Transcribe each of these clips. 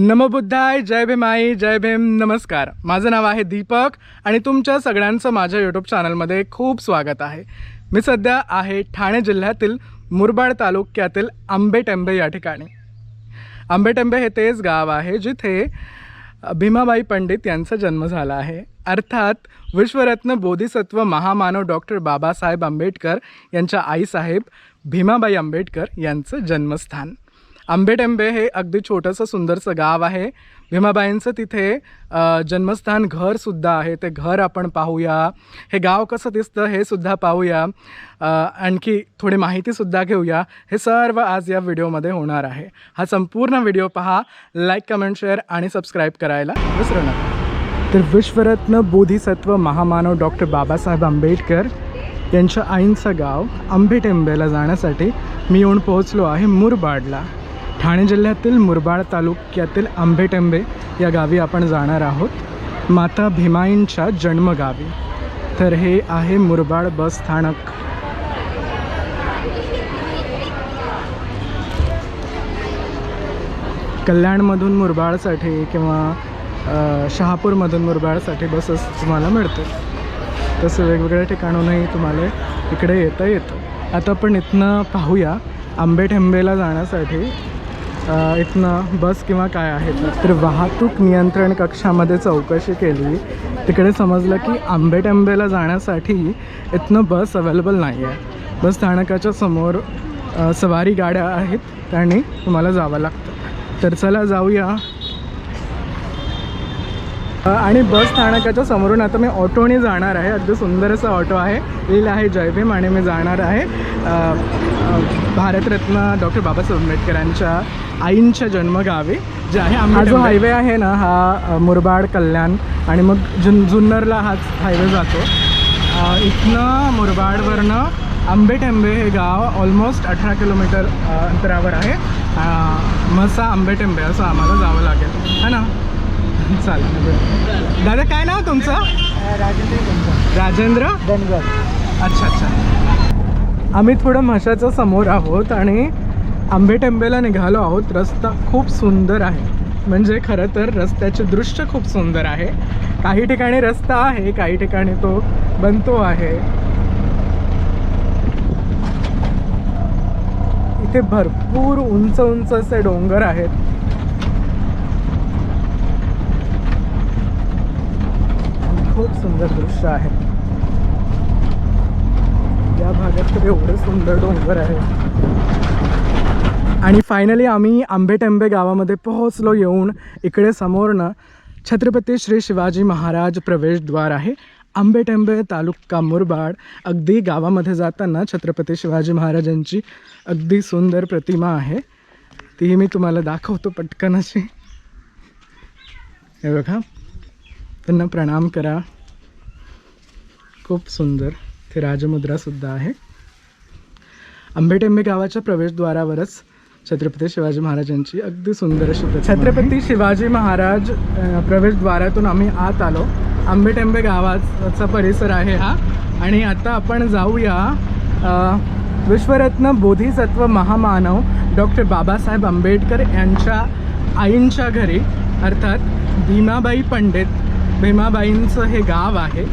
नमबुद्धाय जय भीम आई जय भीम नमस्कार. माझं नाव आहे दीपक आणि तुमच्या सगळ्यांचं माझ्या यूट्यूब चॅनलमध्ये खूप स्वागत आहे. मी सध्या आहे ठाणे जिल्ह्यातील मुरबाड तालुक्यातील आंबेटेंबे या ठिकाणी. आंबेटेंबे हे तेच गाव आहे जिथे भीमाबाई पंडित यांचा जन्म झाला आहे. अर्थात विश्वरत्न बोधिसत्व महामानव डॉक्टर बाबासाहेब आंबेडकर यांच्या आईसाहेब भीमाबाई आंबेडकर यांचं जन्मस्थान. आंबेटेंबे हे अगदी छोटंसं सुंदरसं गाव आहे. भीमाबाईंचं तिथे जन्मस्थान घरसुद्धा आहे. ते घर आपण पाहूया. हे गाव कसं दिसतं हे सुद्धा पाहूया. आणखी थोडी माहितीसुद्धा घेऊया. हे सर्व आज या व्हिडिओमध्ये होणार आहे. हा संपूर्ण व्हिडिओ पहा. लाईक कमेंट शेअर आणि सबस्क्राईब करायला विसरू नका. तर विश्वरत्न बोधिसत्व महामानव डॉक्टर बाबासाहेब आंबेडकर यांच्या आईंचं गाव आंबेटेंबेला जाण्यासाठी मी येऊन पोहोचलो आहे मुरबाडला. ठाणे जिल्ह्यातील मुरबाड तालुक्यातील आंबेटेंबे या गावी आपण जाणार आहोत. माता भीमाईंच्या जन्मगावी. तर हे आहे मुरबाड बस स्थानक. कल्याणमधून मुरबाडसाठी किंवा शहापूरमधून मुरबाडसाठी बसेस तुम्हाला मिळते तसं वेगवेगळ्या ठिकाणूनही तुम्हाला इकडे येता येतं. आता आपण इथनं पाहूया आंबेठेंबेला जाण्यासाठी इथनं बस किंवा काय आहे तर. वाहतूक नियंत्रण कक्षामध्ये चौकशी केली. तिकडे समजलं की आंबेटेंबेला जाण्यासाठी इथनं बस अवेलेबल नाही आहे. बस स्थानकाच्या समोर सवारी गाड्या आहेत त्याने तुम्हाला जावं लागतं. तर चला जाऊया. आणि बस स्थानकाच्या समोरून आता मी ऑटोने जाणार आहे. अगदी सुंदर असं ऑटो आहे. लिहिलं आहे जय भीम आणि मी जाणार आहे. भारतरत्न डॉक्टर बाबासाहेब आंबेडकरांच्या आईंच्या जन्मगावी जे आहे हा जो हायवे आहे ना हा मुरबाड कल्याण आणि मग जुन जुन्नरला हाच हायवे जातो. इथनं मुरबाडवरनं आंबेटेंबे हे गाव ऑलमोस्ट अठरा किलोमीटर अंतरावर आहे. मसा आंबेटेंबे असं आम्हाला जावं लागेल. है ना? चालेल. दादा काय नाव तुमचं? राजेंद्र धनगर. अच्छा अच्छा. आम्ही थोडं म्हशाच्या समोर आहोत आणि आंबेटेंबेला निघालो आहोत. रस्ता खूप सुंदर आहे. म्हणजे खरं तर रस्त्याचे दृश्य खूप सुंदर आहे. काही ठिकाणी रस्ता आहे काही ठिकाणी तो बनतो आहे. इथे भरपूर उंच उंच असे डोंगर आहेत खूप सुंदर दृश्य आहे. या भागात तर एवढं सुंदर डोंगर आहे. आणि फायनली आम्ही आंबेटेंबे गावामध्ये पोहोचलो येऊन इकडे समोरनं छत्रपती श्री शिवाजी महाराज प्रवेशद्वार आहे. आंबेटेंबे तालुका मुरबाड अगदी गावामध्ये जाताना छत्रपती शिवाजी महाराजांची अगदी सुंदर प्रतिमा आहे. ती मी तुम्हाला दाखवतो पटकन अशी. हे बघा. त्यांना प्रणाम करा. खूप सुंदर. ते राजमुद्रासुद्धा आहे. आंबेटेंबे गावाच्या प्रवेशद्वारावरच छत्रपती शिवाजी महाराजांची अगदी सुंदर अशी छत्रपती शिवाजी महाराज प्रवेशद्वारातून आम्ही आत आलो. आंबेटेंबे गावाचा परिसर आहे हा. आणि आता आपण जाऊया विश्वरत्न बोधिसत्व महामानव डॉक्टर बाबासाहेब आंबेडकर यांच्या आईंच्या घरी. अर्थात भीमाबाई पंडित भीमाबाईंचं हे गाव आहे.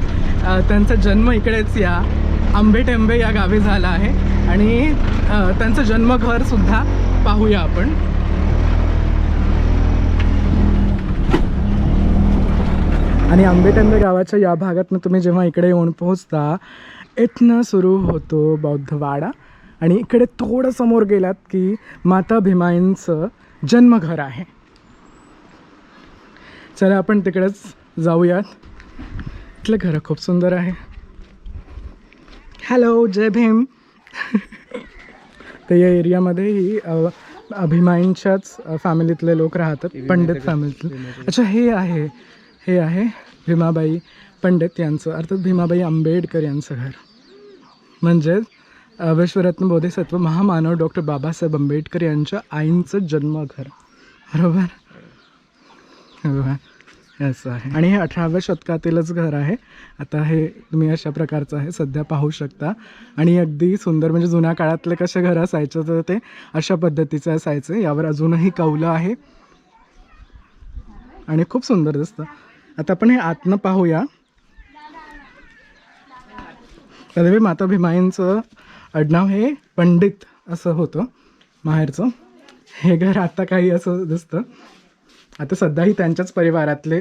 त्यांचा जन्म इकडेच या आंबेटेंबे या गावी झाला आहे. आणि त्यांचं जन्मघरसुद्धा पाहूया आपण. आणि आंबेटेंबे गावाच्या या भागातनं तुम्ही जेव्हा इकडे येऊन पोहोचता इथनं सुरू होतो बौद्धवाडा. आणि इकडे थोडं समोर गेलात की माता भीमाईंचं जन्मघर आहे. चला आपण तिकडेच जाऊयात. इथलं घर खूप सुंदर आहे. हॅलो जय भीम. तर या एरियामध्ये ही भीमाईंच्याच फॅमिलीतले लोक राहतात पंडित फॅमिलीतले अच्छा हे आहे हे आहे भीमाबाई पंडित यांचं अर्थात भीमाबाई आंबेडकर यांचं घर. म्हणजेच विश्वरत्न बोधिसत्व महामानव डॉक्टर बाबासाहेब आंबेडकर यांच्या आईंचं जन्मघर. बरोबर? हे असं आहे. आणि हे अठराव्या शतकातीलच घर आहे. आता हे तुम्ही अशा प्रकारचं आहे सध्या पाहू शकता. आणि अगदी सुंदर म्हणजे जुन्या काळातले कसे घर असायचं तर ते अशा पद्धतीचं असायचं. यावर अजूनही कौलं आहे. आणि खूप सुंदर दिसतं. आता आपण हे आतनं पाहूया. तथापि माता भीमाईंचं आडनाव हे पंडित असं होतं. माहेरचं. हे घर आता काही असं दिसतं. आता सध्याही त्यांच्याच परिवारातले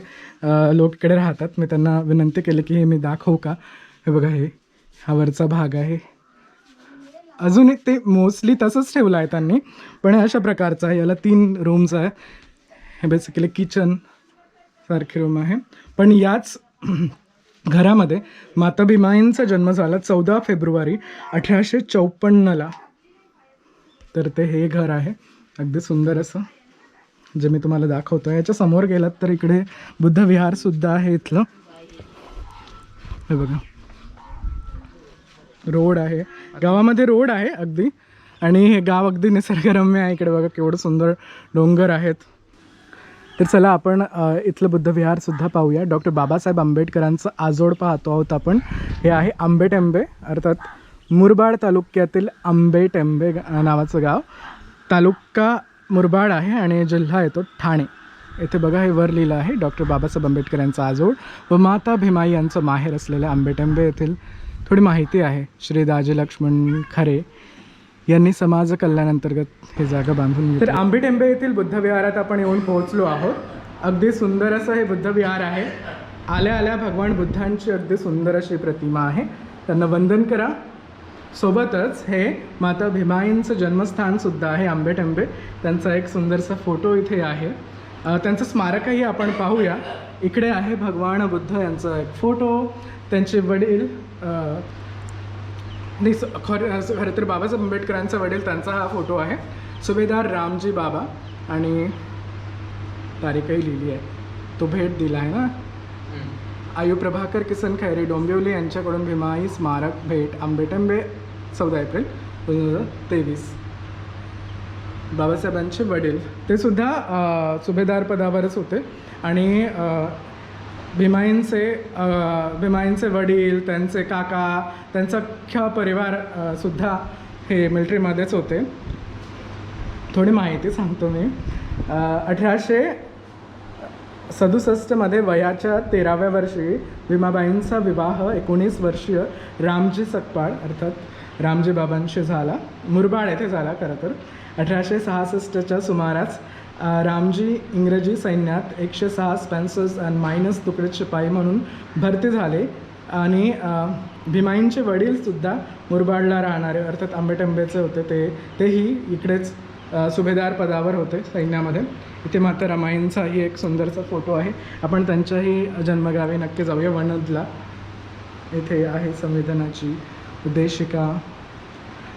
लोक इकडे राहतात. मी त्यांना विनंती केली की हे मी दाखवू का? हे बघा हे हा वरचा भाग आहे. अजून एक ते मोस्टली तसंच ठेवलं आहे त्यांनी. पण अशा प्रकारचं आहे. याला तीन रूम्स आहे. हे बेसिकली किचन सारखी रूम आहे. पण याच घरामध्ये माता भीमाईंचा जन्म झाला चौदा फेब्रुवारी अठराशे चौपन्नला. तर ते हे घर आहे. अगदी सुंदर असं. जे मी तुम्हाला दाखवतो याच्या समोर गेलात तर इकडे बुद्ध विहारसुद्धा आहे इथलं. हे बघा. रोड आहे. गावामध्ये रोड आहे अगदी. आणि हे गाव अगदी निसर्गरम्य आहे इकडे बघा केवढं सुंदर डोंगर आहेत. तर चला आपण इथलं बुद्ध पाहूया. डॉक्टर बाबासाहेब आंबेडकरांचं आजोड पाहतो आहोत आपण. हे आहे आंबेटेंबे अर्थात मुरबाड तालुक्यातील आंबेटेंबे नावाचं गाव. तालुका मुरबाड आहे आणि जिल्हा येतो ठाणे. येथे बघा हे वर लिहिलं आहे डॉक्टर बाबासाहेब आंबेडकर यांचा आजोड व माता भीमाई यांचं माहेर असलेल्या आंबेटेंबे येथील थोडी माहिती आहे. श्री दाजी लक्ष्मण खरे यांनी समाज कल्याणांतर्गत हे जागा बांधून तर आंबेटेंबे येथील बुद्ध विहारात आपण येऊन पोहोचलो आहोत. अगदी सुंदर असं हे बुद्ध विहार आहे. आल्या आल्या भगवान बुद्धांची अगदी सुंदर अशी प्रतिमा आहे. त्यांना वंदन करा. सोबतच हे माता भीमाईंचं जन्मस्थान सुद्धा आहे आंबेटेंबे. त्यांचा एक सुंदरसा फोटो इथे आहे. त्यांचं स्मारकही आपण पाहूया. इकडे आहे भगवान बुद्ध यांचा एक फोटो. त्यांचे वडील खरं तर बाबासाहेब आंबेडकरांचा वडील त्यांचा हा फोटो आहे. सुभेदार रामजी बाबा. आणि तारीखही लिहिली आहे. तो भेट दिला आहे ना? आयु प्रभाकर किसन खैरे डोंबिवली यांच्याकडून भीमाई स्मारक भेट आंबेटंबे चौदा एप्रिल दोन हजार तेवीस. बाबासाहेबांचे वडील. ते सुद्धा सुभेदार पदावरच होते. आणि भीमाईंचे भीमाईंचे वडील त्यांचे काका त्यांचा अख्खा परिवार सुद्धा हे मिलिटरीमध्येच होते. थोडी माहिती सांगतो मी. अठराशे सदुसष्टमध्ये वयाच्या तेराव्या वर्षी भीमाबाईंचा विवाह एकोणीस वर्षीय रामजी सकपाळ अर्थात रामजी बाबांशी झाला. मुरबाड येथे झाला खरं तर. अठराशे सहासष्टच्या सुमारास रामजी इंग्रजी सैन्यात एकशे सहा स्पेन्सर्स अँड मायनस तुकडे शिपाई म्हणून भरती झाले. आणि भीमाईंचे वडीलसुद्धा मुरबाडला राहणारे अर्थात आंबेटंबेचे होते ते तेही इकडेच सुभेदार पदावर होते सैन्यामध्ये. इथे माता रमाईंचाही एक सुंदरसा फोटो आहे. आपण त्यांच्याही जन्मगावी नक्की जाऊया. वणदला इथे आहे संविधानाची उद्देशिका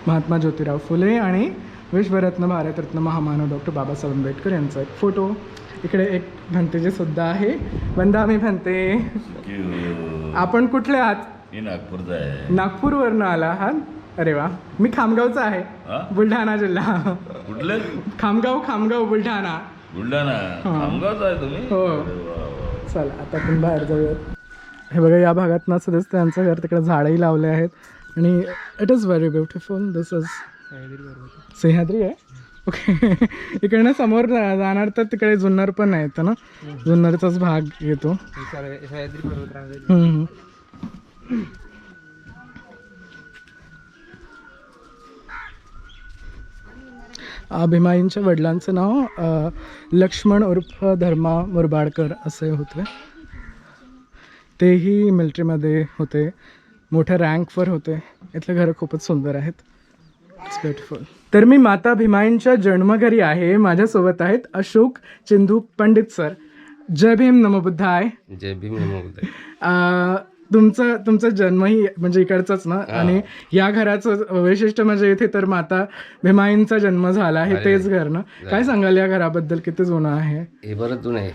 महात्मा ज्योतिराव फुले आणि विश्वरत्न भारतरत्न महामानव डॉक्टर बाबासाहेब आंबेडकर यांचा एक फोटो. इकडे एक भंतेजी सुद्धा आहे. वंदा मी भंते. आपण कुठले आहात? मी नागपूरचा आहे. नागपूरवरनं आला आहात? अरे वा. मी खामगावचा आहे. हा? बुलढाणा जिल्हा. कुठले? खामगाव खामगाव बुलढाणा. बुलढाणा. हा. खामगावचा आहे तुम्ही? हो. अरे वा, वा. चला आता आपण बाहेर जाऊयात. हे बघा या भागात असं दिसतं यांचं घर तिकडे झाडंही लावले आहेत. आणि it is very beautiful this is Sahyadri आहे. ओके इकडनं समोर जा- जाणार तर तिकडे जुन्नर पण आहे इथं ना. जुन्नरचाच भाग येतो. हम्म, हम्म. भीमाईंच्या वडिलांचं नाव लक्ष्मण उर्फ धर्मा मुरबाडकर असे होते. तेही मिलिटरीमध्ये होते. मोठ्या रँकवर होते. इथले घरं खूपच सुंदर आहेत. ब्युटिफुल तर मी माता भीमाईंच्या जन्मघरी आहे. माझ्यासोबत आहेत अशोक चिंधू पंडित सर. जय भीम नमोबुद्धाय जय भीम नमो बुद्धाय. तुमचं तुमचा जन्मही म्हणजे इकडचाच ना? आणि या घराचं वैशिष्ट्य म्हणजे इथे तर माता भीमाईंचा जन्म झाला आहे तेच घर ना? काय सांगाल या घराबद्दल? किती जुनं आहे? हे बरंच जुनं आहे.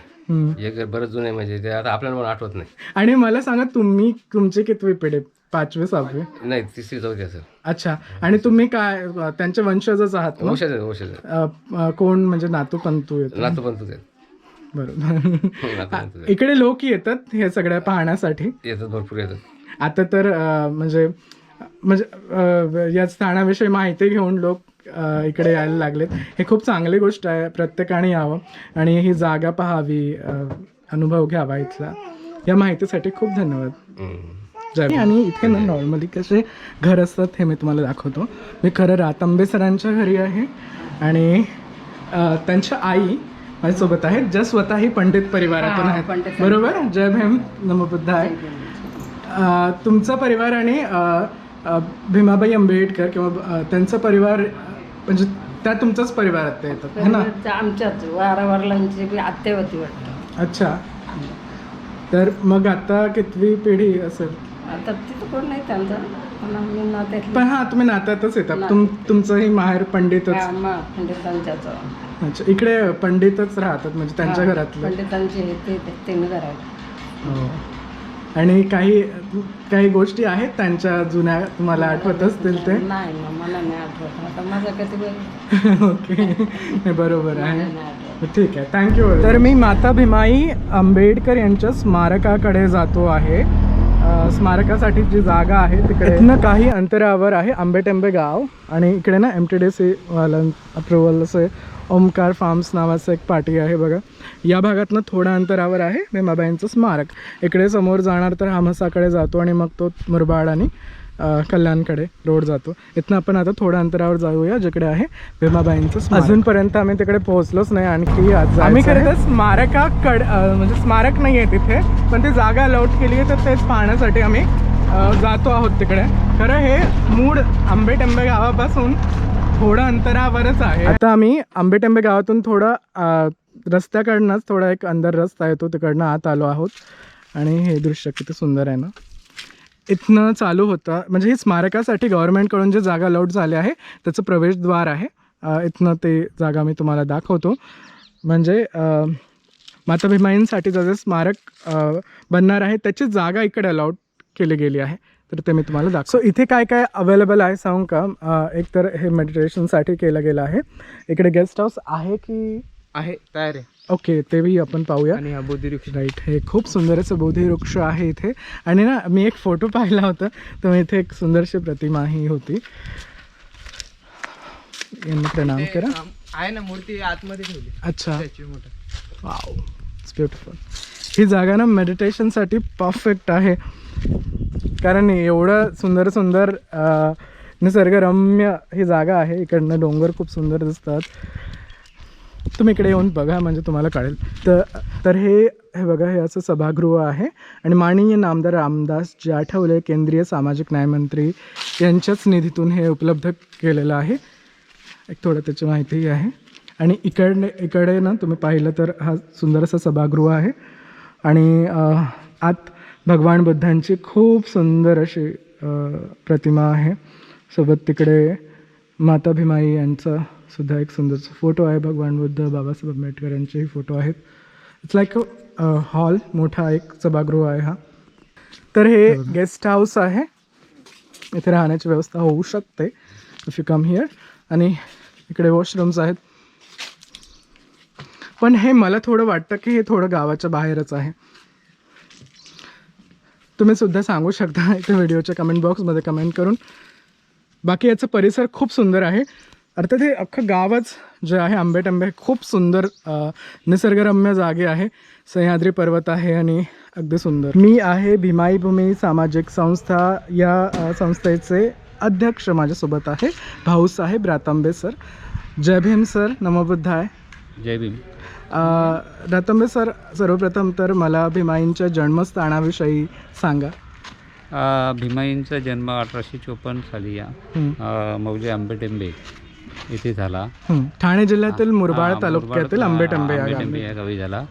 हे घर बरंच जुनं आहे म्हणजे ते आता आपल्याला पण आठवत नाही. आणि मला सांगा तुम्ही तुमची कितवी पिढी? पाचवी सहावी? नाही तिसरी चौथी असेल. अच्छा. आणि तुम्ही काय त्यांचे वंशजच आहात ना? अ, अ, कोण म्हणजे नातू पंतू नातू पण तुझे बरोबर. तुझे इकडे लोक येतात हे सगळ्या पाहण्यासाठी. येतात भरपूर येतात. आता तर म्हणजे म्हणजे या स्थानाविषयी माहिती घेऊन लोक इकडे यायला लागलेत. हे खूप चांगली गोष्ट आहे प्रत्येकाने यावं आणि ही जागा पाहावी अनुभव घ्यावा इथला. या माहितीसाठी खूप धन्यवाद. आणि इथे ना नॉर्मली कसे घर असतात हे मी तुम्हाला दाखवतो. मी खरं रातांबे सरांच्या घरी आहे आणि त्यांच्या आई माझ्यासोबत आहेत. ज्या स्वतःही पंडित परिवारातून आहेत. बरोबर? जय भीम नमोबुद्धाय अ, तुमचा परिवार आणि भीमाबाई आंबेडकर किंवा त्यांचा परिवार म्हणजे त्या तुमचाच परिवारात ते येतात है ना? आमच्याच वारा वडिलांची बी आत्या होती वाटतं. अच्छा. तर मग आता कितवी पिढी असेल? आता तिथं कोण नाही त्यांचं. पण हा तुम्ही नात्यातच येतात तुम तुमचंही माहेर पंडितच. आम्हा पंडितांच्याच. अच्छा इकडे पंडितच राहतात म्हणजे त्यांच्या हा, घरातले. पंडितांचे हे ते हो. आणि काही काही गोष्टी आहेत त्यांच्या जुन्या तुम्हाला आठवत असतील ते? नाही ना मला नाही आठवत. आता माझं कधी वेळ ओके. नाही, बरोबर आहे. नाही आठवत. ठीक आहे. थँक्यू तर मी माता भीमाई आंबेडकर यांच्या स्मारकाकडे जातो आहे. स्मारकासाठी जी जागा आहे तिकडे इथनं काही अंतरावर आहे आंबेटेंबे गाव आणि इकडे ना एम टी डी सी वालं अप्रुव्हल असे ओमकार फार्म्स नावाचं एक पाटी आहे बघा. या भागातनं थोड्या अंतरावर आहे भीमाबाईंचं स्मारक. इकडे समोर जाणार तर हमसाकडे जातो आणि मग तो मुरबाड आणि कल्याणकडे रोड जातो. इथनं आपण आता थोड्या अंतरावर जाऊया जिकडे आहे भीमाबाईंचं अजूनपर्यंत आम्ही तिकडे पोहोचलोच नाही आणखी आज आम्ही खरं तर स्मारकाकडे म्हणजे स्मारक नाही आहे तिथे पण ती जागा अलॉट केली आहे तर तेच पाहण्यासाठी आम्ही जातो आहोत तिकडे. खरं हे मूळ आंबेटेंबे गावापासून थोडं अंतरावरच आहे. आता आम्ही आंबेटेंबे गावातून थोडं रस्त्याकडनंच थोडा एक अंदर रस्ता येतो तिकडनं आत आलो आहोत. आणि हे दृश्य किती सुंदर आहे ना. इथनं चालू होतं. म्हणजे हे स्मारकासाठी गव्हर्नमेंटकडून जे जागा अलॉट झाले आहे त्याचं प्रवेशद्वार आहे. इथनं ते जागा मी तुम्हाला दाखवतो. म्हणजे माता भीमाईंसाठी जसं स्मारक बनणार आहे त्याची जागा इकडे अलॉट केली गेली आहे. तर ते मी तुम्हाला दाखव सो इथे काय काय अवेलेबल आहे सांगू का? एक तर हे मेडिटेशनसाठी केलं गेलं आहे. इकडे गेस्ट हाऊस आहे की? आहे तयार आहे. ओके तेही आपण पाहूया. आणि हा बोधिवृक्ष. राईट हे खूप सुंदर असं बोधी वृक्ष आहे इथे. आणि ना मी एक फोटो पाहिला होता. तर इथे एक सुंदरशी प्रतिमा ही होती. यांना प्रणाम करा. आहे ना मूर्ती आतमध्ये ठेवली. अच्छा. वाव इट्स ब्युटिफुल ही जागा ना मेडिटेशनसाठी परफेक्ट आहे. कारण एवढं सुंदर सुंदर निसर्गरम्य ही जागा आहे. इकडनं डोंगर खूप सुंदर दिसतात. तुम्ही इकडे येऊन बघा म्हणजे तुम्हाला कळेल. तर तर हे हे बघा हे असं सभागृह आहे. आणि माननीय नामदार रामदास जे आठवले केंद्रीय सामाजिक न्यायमंत्री यांच्याच निधीतून हे उपलब्ध केलेलं आहे. एक थोडं त्याची माहितीही आहे. आणि इकडे इकडे ना तुम्ही पाहिलं तर हा सुंदर असा सभागृह आहे. आणि आत भगवान बुद्धांची खूप सुंदर अशी प्रतिमा आहे. सोबत तिकडे माता भीमाई यांचं सुद्धा एक सुंदरचा फोटो आहे. भगवान बुद्ध बाबासाहेब आंबेडकर यांचेही फोटो आहेत. इट्स लाईक अ हॉल मोठा एक सभागृह आहे हा. तर हे गेस्ट हाऊस आहे. इथे राहण्याची व्यवस्था होऊ शकते इफ यू कम हिअर आणि इकडे वॉशरूम्स आहेत. पण हे मला थोडं वाटतं की हे थोडं गावाच्या बाहेरच आहे. तुम्ही सुद्धा सांगू शकता इथे व्हिडिओच्या कमेंट बॉक्समध्ये कमेंट करून. बाकी याचा परिसर खूप सुंदर आहे. अर्थात हे अख्खं गावच जे आहे आंबेटंबे खूप सुंदर निसर्गरम्य जागे आहे. सह्याद्री पर्वत आहे आणि अगदी सुंदर. मी आहे भीमाई भूमी सामाजिक संस्था. या संस्थेचे अध्यक्ष माझ्यासोबत आहे भाऊसाहेब रातांबे सर. जय भीम सर नमोबुद्धाय जय भीम. रातांबे सर सर्वप्रथम तर मला भीमाईंच्या जन्मस्थानाविषयी सांगा. भीमाईंचा जन्म अठराशे चोपन्न साली या मौजे आंबेटेंबे. येथे झाला. ठाणे जिल्ह्यातील मुरबाड तालुक्यातील आंबेटंबे या गावी. झाला.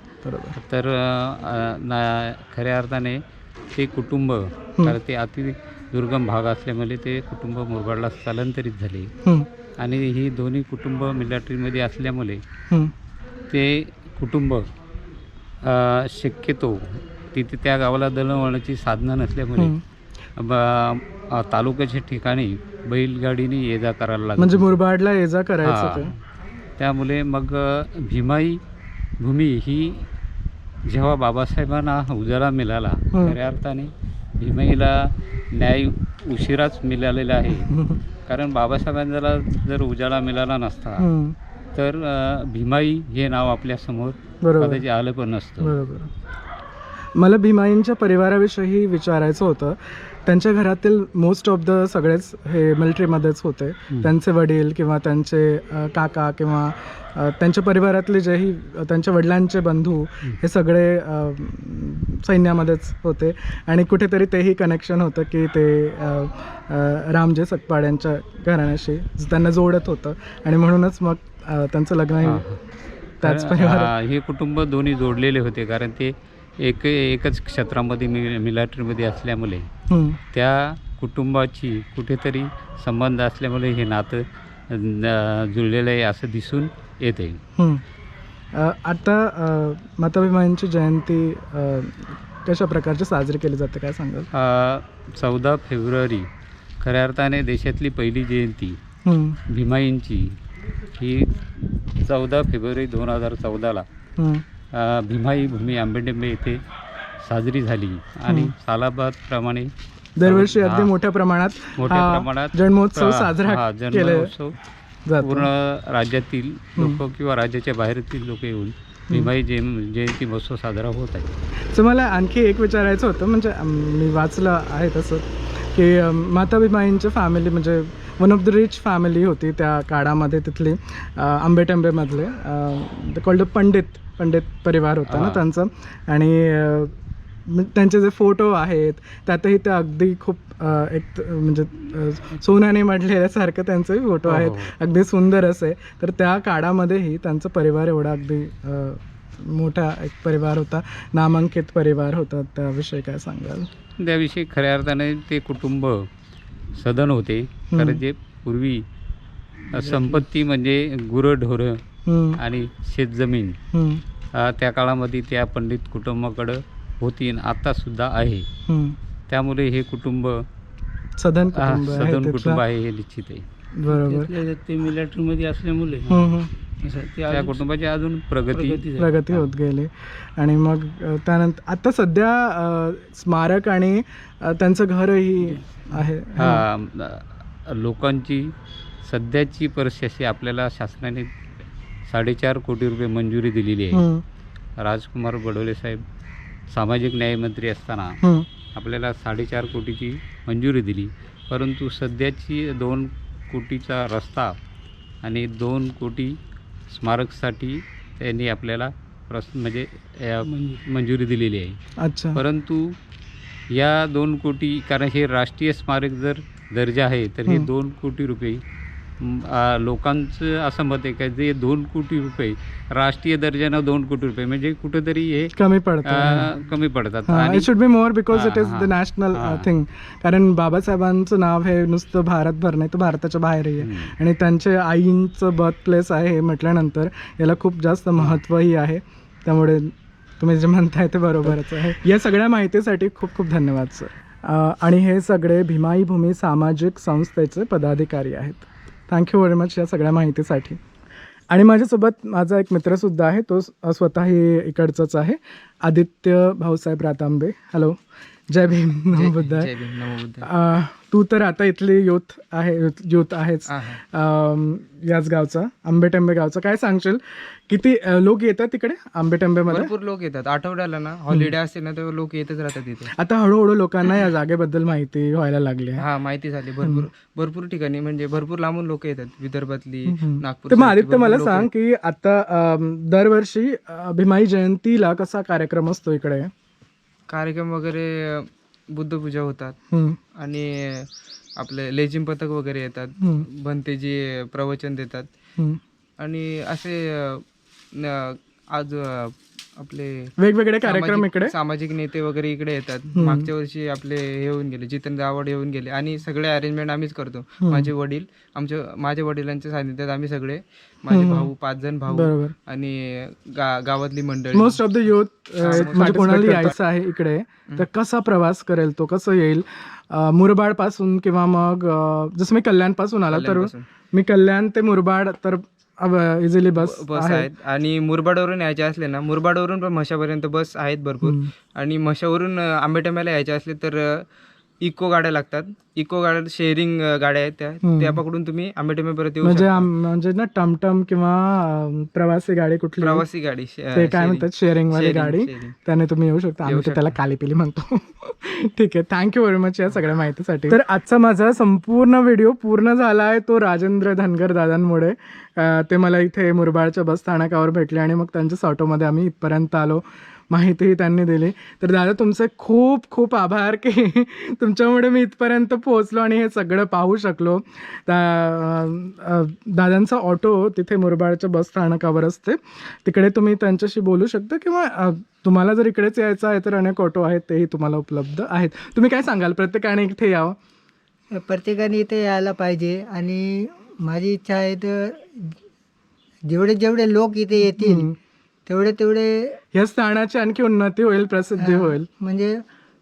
तर खऱ्या अर्थाने ते कुटुंब कारण ते अति दुर्गम भाग असल्यामुळे ते कुटुंब मुरबाडला स्थलांतरित झाले. हं, आणि ही दोन्ही कुटुंब मिलिटरीमध्ये असल्यामुळे ते कुटुंब शक्यतो तिथे त्या गावाला दळणवळणाची साधनं नसल्यामुळे तालुक्याच्या ठिकाणी बैलगाडीने ये जा करायला लागली. म्हणजे मुरबाडला ये जा करायचं त्यामुळे मग भीमाई भूमी ही जेव्हा बाबासाहेबांना उजाळा मिळाला. खऱ्या अर्थाने भीमाईला न्याय उशिराच मिळालेला आहे. कारण बाबासाहेबांना जर उजाळा मिळाला नसता. तर भीमाई हे नाव आपल्यासमोर बरोबर. कदाचित आलं पण नसतं. मला भीमाईंच्या परिवाराविषयी विचारायचं होतं. त्यांच्या घरातील मोस्ट ऑफ द सगळेच हे मिलिटरीमध्येच होते. त्यांचे वडील किंवा त्यांचे काका किंवा त्यांच्या परिवारातले जेही त्यांच्या वडिलांचे बंधू हे सगळे सैन्यामध्येच होते. आणि कुठेतरी तेही कनेक्शन होतं की ते रामजे सकपाड यांच्या घराण्याशी त्यांना जोडत होतं. आणि म्हणूनच मग त्यांचं लग्नही. त्याच हा, हे कुटुंब दोन्ही जोडलेले होते. कारण ते एक एकच क्षेत्रामध्ये मि मिलिटरीमध्ये असल्यामुळे. त्या कुटुंबाची कुठेतरी संबंध असल्यामुळे हे नातं जुळलेलं आहे असं दिसून येते आता अ, माताभीमांची जयंती कशा प्रकारची साजरी केली जाते काय सांगाल? चौदा फेब्रुवारी खऱ्या अर्थाने देशातली पहिली जयंती भीमाईंची ही चौदा फेब्रुवारी दोन हजार चौदाला भीमाई भूमी आंबेडेंबे येथे साजरी झाली आणि सालाबादप्रमाणे दरवर्षी अगदी मोठ्या प्रमाणात मोठ्या प्रमाणात जन्मोत्सव साजरा हा, जन्मोत्सव पूर्ण राज्यातील लोक किंवा राज्याच्या बाहेरतील लोक येऊन भीमाई जयं जयंती महोत्सव साजरा होत आहे. तर मला आणखी एक विचारायचं होतं म्हणजे मी वाचलं आहे तसं की माता भीमाईंची फॅमिली म्हणजे one of the rich family होती त्या काळामध्ये तिथली आंबेटंबेमधले. कॉल्ड पंडित पंडित परिवार होता ना हा. त्यांचं. आणि त्यांचे जे फोटो आहेत त्यातही ते अगदी खूप एक म्हणजे सोन्याने मढलेल्यासारखं त्यांचे फोटो हो, हो, आहेत. हो. अगदी सुंदर असे. तर त्या काळामध्येही त्यांचा परिवार एवढा अगदी मोठा एक परिवार होता. नामांकित परिवार होता. त्याविषयी काय सांगाल? त्याविषयी खऱ्या अर्थाने ते कुटुंब सदन होते. कारण जे पूर्वी संपत्ती म्हणजे गुरंढोरं आणि शेतजमीन. त्या काळामध्ये त्या पंडित कुटुंबाकडं होती आणि आत्तासुद्धा आहे. हम्म. त्यामुळे हे कुटुंब सदन कुटुंब आहे सदन. कुटुंब आहे हे निश्चित आहे. बरोबर. ते मिलिटरीमध्ये असल्यामुळे. त्या कुटुंबाची अजून प्रगती. प्रगती होत गेली. आणि मग त्यानंतर आता सध्या स्मारक आणि त्यांचं घरही आहे. हा लोकांची सध्याची परिस्थिती आपल्याला शासनाने साडेचार कोटी रुपये मंजुरी दिलेली आहे. राजकुमार बडोले साहेब सामाजिक न्यायमंत्री असताना आपल्याला साडेचार कोटीची मंजुरी दिली. परंतु सध्याची दोन कोटीचा रस्ता आणि दोन कोटी स्मारकसाठी त्यांनी आपल्याला प्रस म्हणजे मंजुरी. दिलेली आहे. अच्छा. परंतु या दोन कोटी कारण हे राष्ट्रीय स्मारक जर दर्जा आहे तर हे. दोन कोटी रुपये लोकांचं असं मत आहे का जे दोन कोटी रुपये राष्ट्रीय दर्जानं दोन कोटी रुपये म्हणजे कुठंतरी हे कमी आ, पडतं कमी पडतात. It should be more because it is the national. Thing कारण बाबासाहेबांचं नाव हे नुसतं भारतभर नाही तर भारताच्या बाहेरही आहे. आणि त्यांचे आईंचं बर्थ प्लेस आहे हे म्हटल्यानंतर याला खूप जास्त महत्त्वही आहे. त्यामुळे तुम्ही जे म्हणताय ते बरोबरच आहे. या सगळ्या माहितीसाठी खूप खूप धन्यवाद सर आणि हे सगळे भीमाई भूमी सामाजिक संस्थेचे पदाधिकारी आहेत. थँक्यू व्हेरी मच या सगळ्या माहितीसाठी. आणि माझ्यासोबत माझा एक मित्रसुद्धा आहे तो स्वतः हे इकडचाच आहे. आदित्य भाऊसाहेब रातांबे. हॅलो जय भीम नमो बुद्ध जय भीम नमो बुद्ध अ, तू तर आता इथली युथ आहे युथ आहेच याच गावचा आंबेटेंबे गावचा. काय सांगशील? किती लोक येतात तिकडे आंबेटेंबेमध्ये? भरपूर लोक येतात. आठवड्याला ना हॉलिडे असते ना तेव्हा लोक येतच राहतात तिथे आता हळूहळू लोकांना या जागेबद्दल माहिती व्हायला लागली हा माहिती झाली. भरपूर भरपूर ठिकाणी म्हणजे भरपूर लांबून लोक येतात. विदर्भातली नागपूर तर मग आदित्य मला सांग की आता दरवर्षी भीमाई जयंतीला कसा कार्यक्रम असतो इकडे. कार्यक्रम वगैरे अं, बुद्धपूजा होतात. आणि आपले लेझिम पथक वगैरे येतात. भंतेजी प्रवचन देतात. आणि असे आज आपले वेगवेगळे कार्यक्रम इकडे? सामाजिक नेते वगैरे इकडे येतात. मागच्या वर्षी आपले हे होऊन गेले जितेंद्र आव्हाड येऊन गेले. आणि सगळे अरेंजमेंट आम्हीच करतो. माझे वडील आमच्या माझ्या वडिलांच्या सानिध्यात आम्ही सगळे माझे भाऊ पाच जण भाऊ आणि गावातली मंडळी. मोस्ट ऑफ द युथ म्हणजे कोणाला यायचं आहे इकडे तर कसा प्रवास करेल तो? कसं येईल? मुरबाडपासून किंवा मग जसं मी कल्याणपासून आला तर. मी कल्याण ते मुरबाड तर इझिली बस बस आहेत. आणि मुरबाडवरून यायचे असले ना मुरबाडवरून पण म्हशापर्यंत बस आहेत भरपूर. आणि म्हशावरून अ, आंबेटंब्याला यायचे असले तर अ, इको गाड्या लागतात. इको गाड्या शेअरिंग गाड्या आहेत त्या. त्या पकडून तुम्ही आंबेटंब्यापर्यंत येऊ म्हणजे शकता. आम- म्हणजे ना टमटम किंवा अं, प्रवासी गाडी कुठली? प्रवासी गाडी शे- ते काय sharing. म्हणतात? शेअरिंग वाली Sharing, गाडी. sharing. त्याने तुम्ही येऊ शकता. आम्ही तर त्याला कालीपिली म्हणतो. ठीक आहे. थँक्यू व्हेरी मच या सगळ्या माहितीसाठी. तर आजचा माझा संपूर्ण व्हिडिओ पूर्ण झाला आहे तो राजेंद्र धनगर दादांमुळे. अं, ते मला इथे मुरबाडच्या बस स्थानकावर भेटले आणि मग त्यांच्याच ऑटोमध्ये आम्ही इथपर्यंत आलो. माहितीही त्यांनी दिली. तर दादा तुमचे खूप खूप आभार की तुमच्यामुळे मी इथपर्यंत पोहोचलो आणि हे सगळं पाहू शकलो. अं, दादांचा ऑटो तिथे मुरबाडच्या बस स्थानकावर असते. तिकडे तुम्ही त्यांच्याशी बोलू शकता किंवा तुम्हाला जर इकडेच यायचं आहे तर अनेक ऑटो आहेत तेही तुम्हाला उपलब्ध आहेत. तुम्ही काय सांगाल? प्रत्येकाने इथे यावं. प्रत्येकाने इथे यायला पाहिजे आणि माझी इच्छा आहे तर जेवढे जेवढे लोक इथे येतील तेवढे तेवढे या स्थानाची आणखी उन्नती होईल प्रसिद्धी होईल. म्हणजे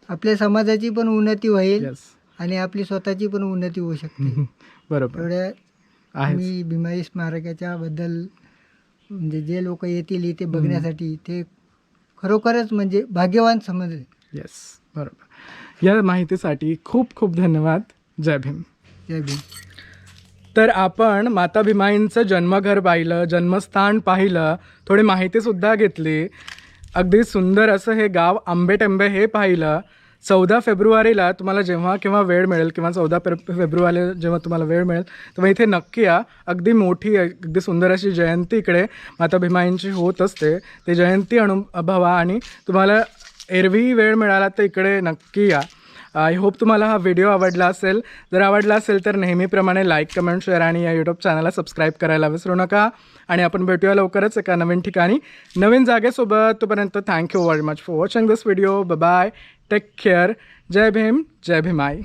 आपल्या समाजाची पण उन्नती होईल येस आणि आपली स्वतःची पण उन्नती होऊ शकते. बरोबर. तेवढ्या मी भीमाई स्मारकाच्या बद्दल म्हणजे जे लोक येतील इथे बघण्यासाठी ते खरोखरच म्हणजे भाग्यवान समजले. येस बरोबर. या माहितीसाठी खूप खूप धन्यवाद. जय भीम. जय भीम. तर आपण माता भीमाईंचं जन्मघर पाहिलं जन्मस्थान पाहिलं थोडी माहितीसुद्धा घेतली. अगदी सुंदर असं हे गाव आंबेटेंबे हे पाहिलं. चौदा फेब्रुवारीला तुम्हाला जेव्हा केव्हा वेळ मिळेल किंवा चौदा फेब फेब्रुवारीला जेव्हा तुम्हाला वेळ मिळेल तेव्हा इथे नक्की या. अगदी मोठी अगदी सुंदर अशी जयंती इकडे माता भीमाईंची होत असते. ते जयंती अनुभवा आणि तुम्हाला एरवी वेळ मिळाला तर इकडे नक्की या. आय होप तुम्हाला हा व्हिडिओ आवडला असेल. जर आवडला असेल तर नेहमीप्रमाणे लाईक कमेंट शेअर आणि या यूट्यूब चॅनलला सबस्क्राईब करायला विसरू नका. आणि आपण भेटूया लवकरच एका नवीन ठिकाणी. नवीन जागेसोबत तोपर्यंत thank you very much for watching this video bye take care Jai Bhim Jai Bhimai.